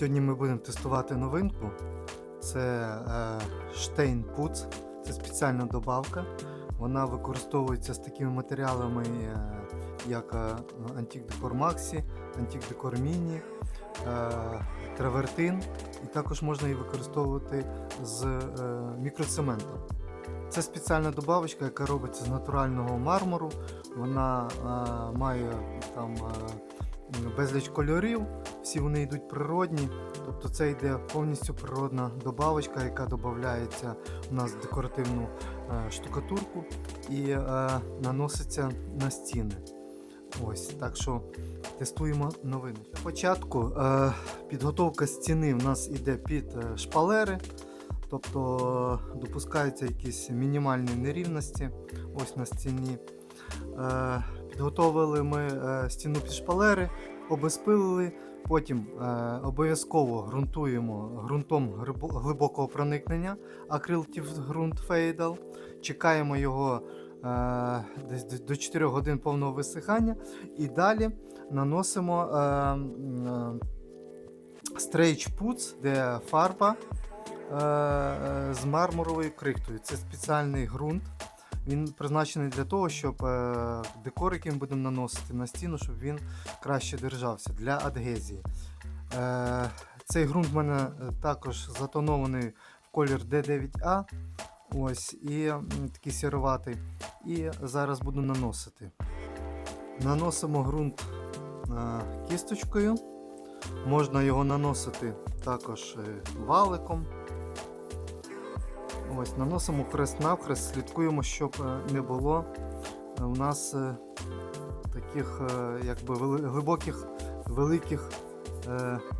Сьогодні ми будемо тестувати новинку. Це е, Штейн Пуц. Це спеціальна добавка. Вона використовується з такими матеріалами, е, як е, Antique Decor Maxi, Antique Decor Mini, е, травертин. І також можна її використовувати з е, мікроцементом. Це спеціальна добавочка, яка робиться з натурального мармуру. Вона е, має там е, безліч кольорів, всі вони йдуть природні. Тобто це йде повністю природна добавочка, яка додається у нас в декоративну е, штукатурку і е, наноситься на стіни. Ось, так що тестуємо новини. Для початку е, підготовка стіни в нас йде під шпалери, тобто допускаються якісь мінімальні нерівності ось на стіні. Підготовили ми стіну під шпалери, обезпилили, потім е, обов'язково ґрунтуємо ґрунтом глибокого проникнення акрилтів ґрунт фейдал. Чекаємо його е, десь до- до 4 годин повного висихання і далі наносимо е, е, стрейч пуц, де фарба е, е, з мармуровою крихтою. Це спеціальний ґрунт. Він призначений для того, щоб е, декор, який ми будемо наносити на стіну, щоб він краще держався для адгезії. Е, цей ґрунт в мене е, також затонований в колір D9A. Ось, і такий сіроватий. І зараз буду наносити. Наносимо ґрунт кісточкою. Можна його наносити також валиком. Ось, наносимо хрест-навхрест, слідкуємо, щоб е, не було е, у нас е, таких якби глибоких великих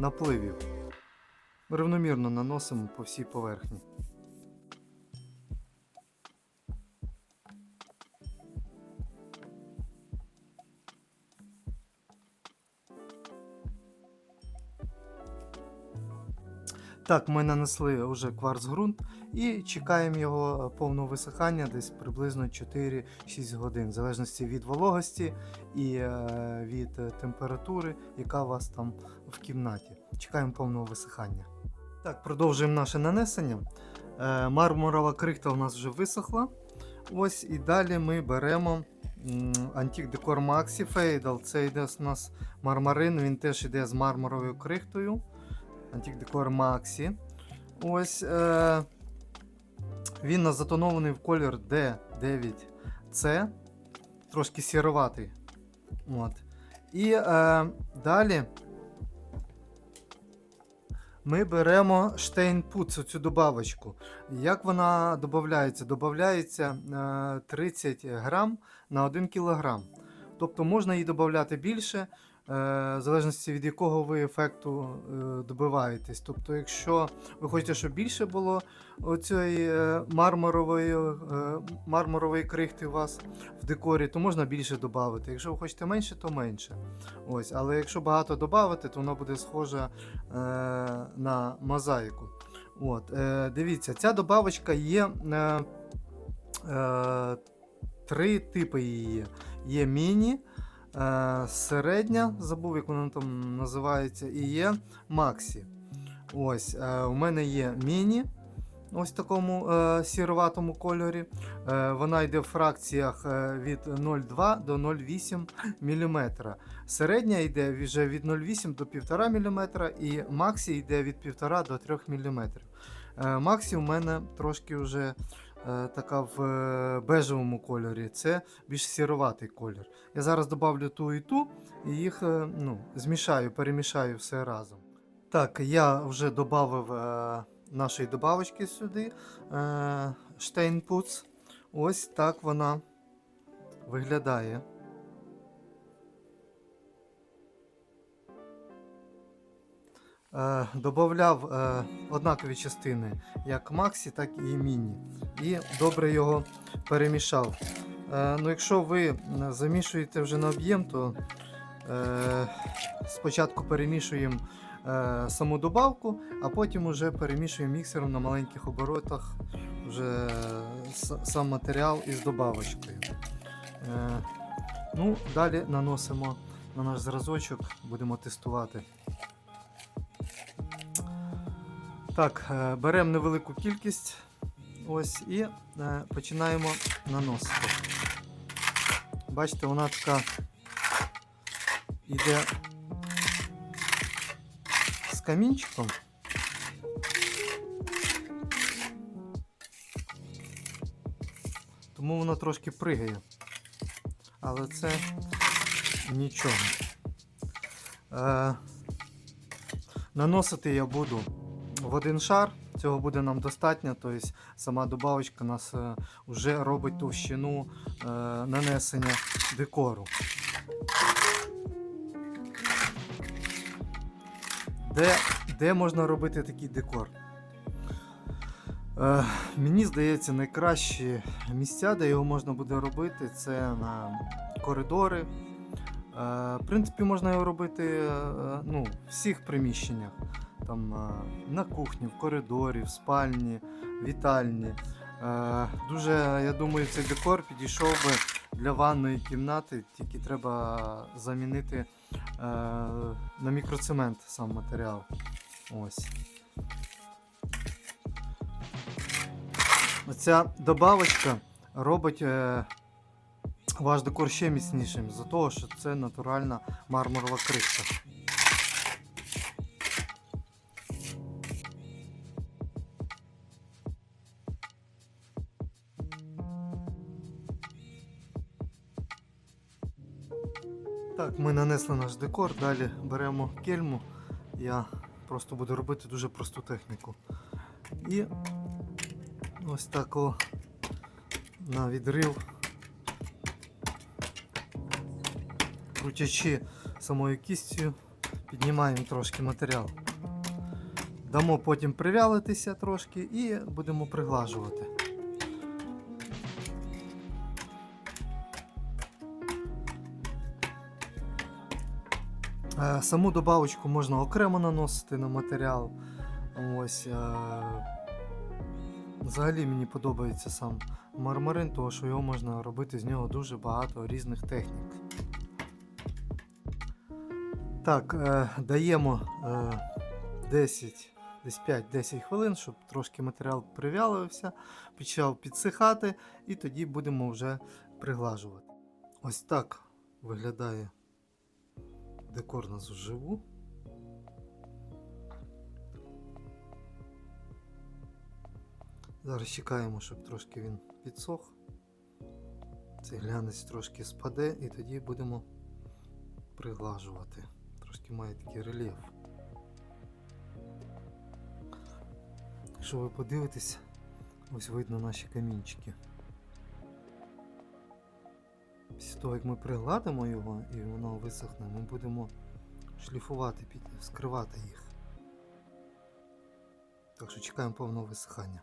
напливів. Рівномірно наносимо по всій поверхні. Так, ми нанесли вже кварц-ґрунт і чекаємо його повного висихання десь приблизно 4-6 годин, в залежності від вологості і е, від е, температури, яка у вас там в кімнаті. Чекаємо повного висихання. Так, продовжуємо наше нанесення. Е, мармурова крихта у нас вже висохла. Ось і далі ми беремо Antique Decor Maxi Fadal. Це йде у нас мармарин, він теж йде з мармуровою крихтою. Antique Decor Maxi. Ось е, він затонований в колір D9C. Трошки сіроватий. От. І е, далі ми беремо Штейнпуц, цю добавочку. Як вона додається? Додається е, 30 грам на 1 кілограм. Тобто можна її додати більше, е, в залежності від якого ви ефекту е, добиваєтесь. Тобто, якщо ви хочете, щоб більше було оцієї е, мармурової, е, мармурової крихти у вас в декорі, то можна більше додати. Якщо ви хочете менше, то менше. Ось, але якщо багато додати, то воно буде схоже е, на мозаїку. От, е, дивіться, ця добавочка є. Е, е, три типи її є. Міні, е, середня, забув, як вона там називається, і є Максі. Ось, е, у мене є міні. Ось в такому е, сіроватому кольорі. Е, вона йде в фракціях е, від 0,2 до 0,8 мм. Середня йде вже від 0,8 до 1,5 мм, і Максі йде від 1,5 до 3 мм. Е, Максі у мене трошки вже е, така в е, бежевому кольорі. Це більш сіроватий колір. Я зараз додавлю ту і ту, і їх е, ну, змішаю, перемішаю все разом. Так, я вже додав е, нашої добавочки сюди. Е, Штейнпуц. Ось так вона виглядає. Добавляв е, однакові частини як Максі, так і Міні. І добре його перемішав. Е, ну, якщо ви замішуєте вже на об'єм, то е, спочатку перемішуємо е, саму добавку, а потім вже перемішуємо міксером на маленьких оборотах вже сам матеріал із добавочкою. Е, ну, далі наносимо на наш зразочок, будемо тестувати. Так, е, беремо невелику кількість. Ось і е, починаємо наносити. Бачите, вона така йде з камінчиком. Тому воно трошки пригає. Але це нічого. Е, наносити я буду в один шар. Цього буде нам достатньо, тобто сама добавочка нас е, вже робить товщину е, нанесення декору. Де, де можна робити такий декор? Е, мені здається, найкращі місця, де його можна буде робити, це на коридори. Е, в принципі, можна його робити е, ну, в всіх приміщеннях. Там, е, на кухні, в коридорі, в спальні, вітальні. Дуже, я думаю, цей декор підійшов би для ванної кімнати, тільки треба замінити на мікроцемент сам матеріал. Ось. Оця добавочка робить ваш декор ще міцнішим, за того, що це натуральна мармурова кришка. Так, ми нанесли наш декор, далі беремо кельму. Я просто буду робити дуже просту техніку. І ось так о, на відрив, крутячи самою кістю, піднімаємо трошки матеріал. Дамо потім привялитися трошки і будемо приглажувати. Е, Саму добавочку можна окремо наносити на матеріал. Ось, е, взагалі мені подобається сам мармарин, тому що його можна робити з нього дуже багато різних технік. Так, е, даємо е, 10, десь 5-10 хвилин, щоб трошки матеріал привялився, почав підсихати, і тоді будемо вже приглажувати. Ось так виглядає декор нас вживу. Зараз чекаємо, щоб трошки він підсох. Цей глянець трошки спаде і тоді будемо приглажувати. Трошки має такий рельєф. Якщо ви подивитесь, ось видно наші камінчики. Після того, як ми пригладимо його і воно висохне, ми будемо шліфувати, скривати їх. Так що чекаємо повного висихання.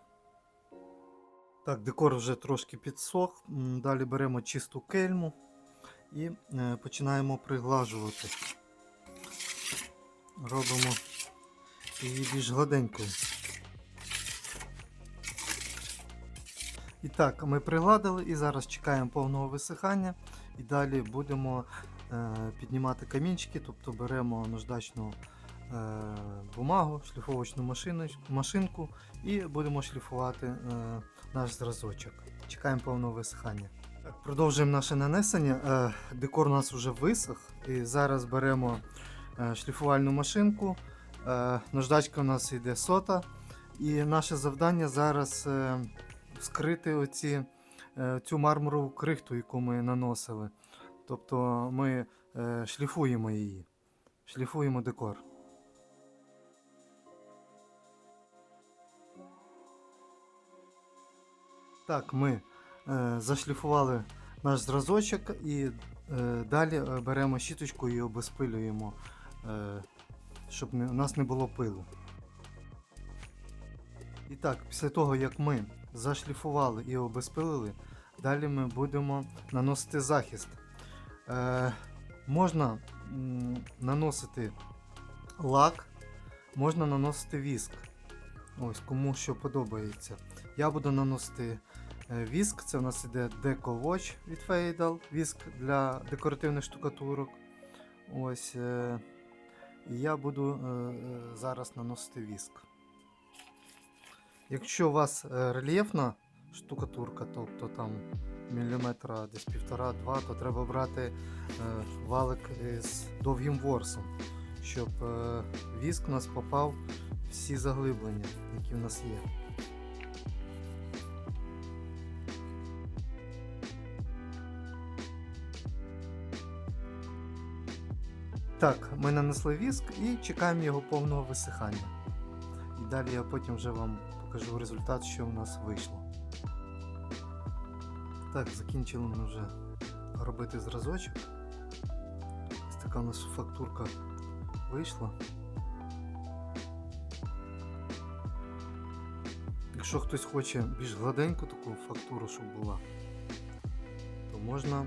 Так, декор вже трошки підсох. Далі беремо чисту кельму і е, починаємо приглажувати. Робимо її більш гладенькою. І так, ми пригладили і зараз чекаємо повного висихання. І далі будемо е, піднімати камінчики, тобто беремо наждачну е, бумагу, шліфовочну машину, машинку і будемо шліфувати е, наш зразочок. Чекаємо повного висихання. Так, продовжуємо наше нанесення. Е, декор у нас вже висох. І зараз беремо шліфувальну машинку. Е, наждачка у нас йде сота. І наше завдання зараз е, вскрити оці, е, цю мармурову крихту, яку ми наносили. Тобто ми е, шліфуємо її, шліфуємо декор. Так, ми е, зашліфували наш зразочок і е, далі е, беремо щіточку і обезпилюємо, е, щоб не, у нас не було пилу. І так, після того як ми зашліфували і обезпилили, далі ми будемо наносити захист. Е, можна наносити лак, можна наносити віск. Ось кому що подобається. Я буду наносити е, віск, це у нас іде Deco Watch від Fadal, віск для декоративних штукатурок. Ось, е, і я буду е, е, зараз наносити віск. Якщо у вас е, рельєфна штукатурка, тобто там міліметра десь півтора-два, то треба брати валик з довгим ворсом, щоб віск у нас попав всі заглиблення, які в нас є. Так, ми нанесли віск і чекаємо його повного висихання. І далі я потім вже вам покажу результат, що в нас вийшло. Так, закінчили ми вже робити зразочок. Ось така у нас фактурка вийшла. Якщо хтось хоче більш гладеньку таку фактуру, щоб була, то можна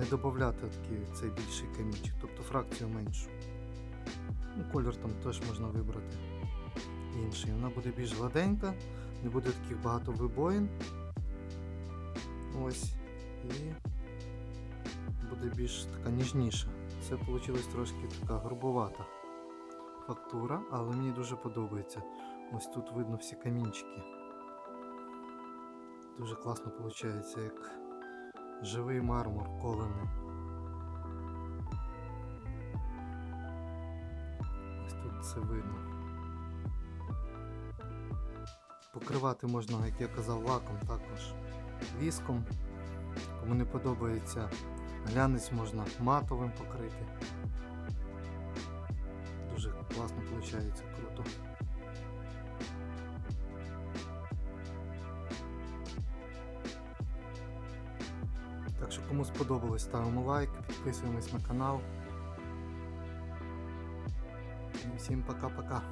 не додати цей більший камінчик, тобто фракцію меншу. Ну, колір там теж можна вибрати інший. Вона буде більш гладенька, не буде таких багато вибоїн. Ось. І буде більш така ніжніша. Це вийшло трошки така грубовата фактура, але мені дуже подобається. Ось тут видно всі камінчики. Дуже класно виходить, як живий мармур колений. Ось тут це видно. Покривати можна, як я казав, лаком також віском. Кому не подобається глянець можна матовим покрити. Дуже класно виходить, круто. Кому сподобалось, ставимо лайк, підписуємось на канал. Всім пока-пока.